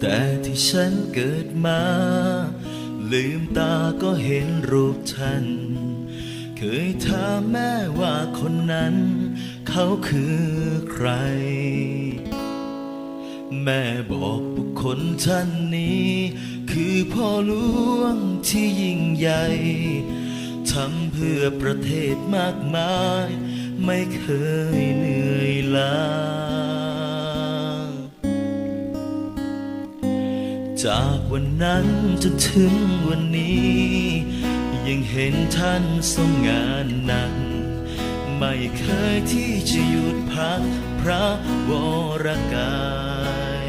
แต่ที่ฉันเกิดมา ลืมตาก็เห็นรูปท่าน เคยถามแม่ว่าคนนั้น เขาคือใคร แม่บอกบุคคลท่านนี้ คือพ่อหลวงที่ยิ่งใหญ่ทำเพื่อประเทศมากมาย ไม่เคยเหนื่อยล้า จากวันนั้นจนถึงวันนี้ ยังเห็นท่านทรงงานหนัก ไม่เคยที่จะหยุดพักพระวรกาย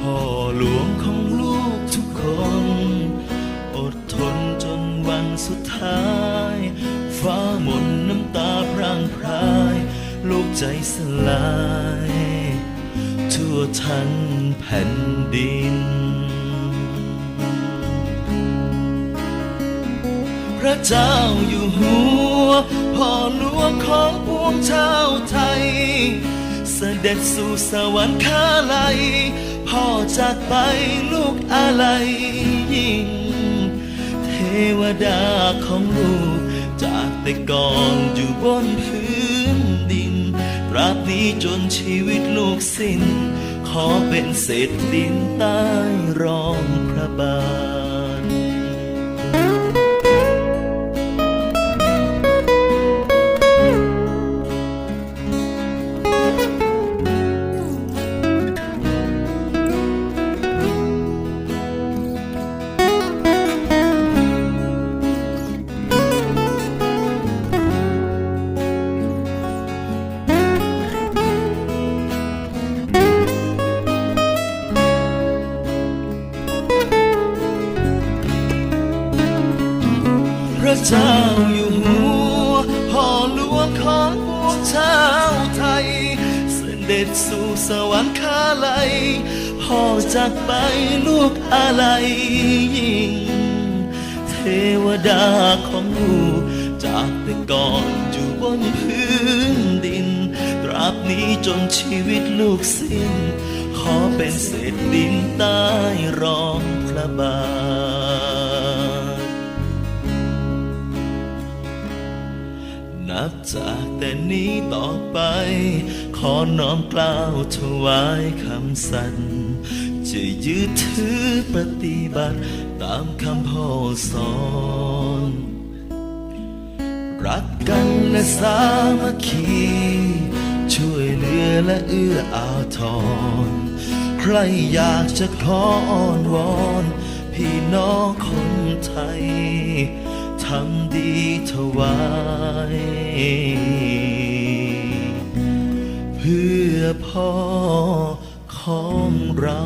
พ่อหลวงของลูกทุกคน อดทนจนวันสุดท้าย ฟ้าหมนน้ำตาพร่างพราย ลูกใจสลาย ทั่วทั้งแผ่นดิน พระเจ้าอยู่หัวพ่อหลวงของปวงชาวไทย เสด็จสู่สวรรคาลัยพ่อจากไปลูกอะไรยิ่ง เทวดาของลูกจากแต่ก่อนอยู่บนพื้นดิน ราบนี้จนชีวิตลูกสิ้น ขอเป็นเศษดินใต้รองพระบาท ระเจ้าอยู่หัวพ่อหลวงของปวงชาวไทย เสด็จสู่สวรรคาลัยพ่อจากไปลูกอะไรยิ่ง เทวดาของลูกจากแต่ก่อนอยู่บนพื้นดิน ตราบนี้จนชีวิตลูกสิ้น ขอเป็นเศษดินใต้รองพระบาท นับจากแต่นี้ต่อไป ขอน้อมกล่าวถวายคำสัตย์จะยึดถือปฏิบัติตามคำพ่อสอนรักกันและสามัคคี ช่วยเหลือและเอื้ออาทร ใครอยากจะขออ้อนวอนพี่น้องคนไทย ทำดีถวาย เพื่อพ่อของเรา